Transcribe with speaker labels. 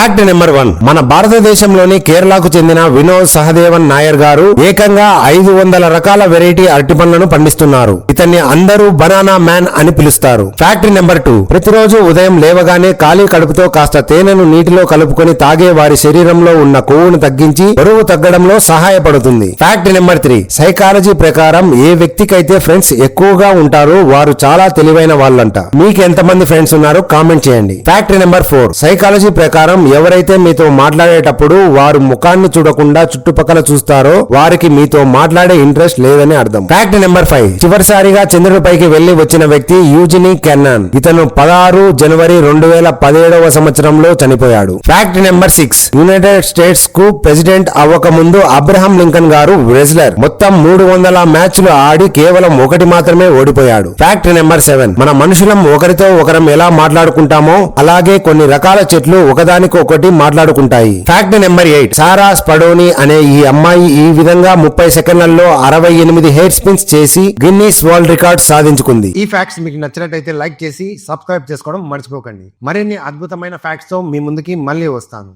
Speaker 1: Fact number one. మన భారతదేశంలోని కేరళకు చెందిన వినోద్ సహదేవన్ నాయర్ గారు ఏకంగా ఐదు వందల రకాల వెరైటీ అరటి పండ్లను పండిస్తున్నారు. ఇతన్ని అందరూ బనానా మ్యాన్ అని పిలుస్తారు. Fact number two. ప్రతిరోజు ఉదయం లేవగానే ఖాళీ కడుపుతో కాస్త తేనెను నీటిలో కలుపుకొని తాగే వారి శరీరంలో ఉన్న కొవ్వును తగ్గించి బరువు తగ్గడంలో సహాయపడుతుంది. Fact number three. సైకాలజీ ప్రకారం ఏ వ్యక్తికైతే ఫ్రెండ్స్ ఎక్కువగా ఉంటారో వారు చాలా తెలివైన వాళ్ళంట. మీకు ఎంతమంది ఫ్రెండ్స్ ఉన్నారో కామెంట్ చేయండి. Fact number four. సైకాలజీ ప్రకారం ఎవరైతే మీతో మాట్లాడేటప్పుడు వారు ముఖాన్ని చూడకుండా చుట్టుపక్కల చూస్తారో వారికి మీతో మాట్లాడే ఇంట్రెస్ట్ లేదని అర్థం. ఫ్యాక్ట్ నెంబర్ ఫైవ్ చివరిసారిగా చంద్రుడిపైకి వెళ్ళి వచ్చిన వ్యక్తి యూజినీ కెన్నాన్ ఇతను పదహారు జనవరి రెండు వేల పదిహేడవ సంవత్సరంలో చనిపోయాడు. ఫ్యాక్ట్ నెంబర్ సిక్స్ యునైటెడ్ స్టేట్స్కు ప్రెసిడెంట్ అవ్వక ముందు అబ్రహం లింకన్ గారు రెజ్లర్ మొత్తం మూడు వందల మ్యాచ్లు ఆడి కేవలం ఒకటి మాత్రమే ఓడిపోయాడు. ఫ్యాక్ట్ నెంబర్ సెవెన్ మన మనుషులం ఒకరితో ఒకరం ఎలా మాట్లాడుకుంటామో అలాగే కొన్ని రకాల చెట్లు ఒకదానికొకటి మాట్లాడుకుంటాయి. Fact number eight Sara Spadoni అనే ఈ అమ్మాయి ఈ విధంగా ముప్పై సెకండ్లలో అరవై ఎనిమిది హెయిర్ స్పిన్స్ చేసి గిన్నీస్ వరల్డ్ రికార్డ్ సాధించుకుంది. ఈ ఫ్యాక్ట్స్ మీకు నచ్చినట్టయితే లైక్ చేసి సబ్స్క్రైబ్ చేసుకోవడం మర్చిపోకండి. మరిన్ని అద్భుతమైన ఫ్యాక్ట్స్తో మీ ముందుకి మళ్ళీ వస్తాను.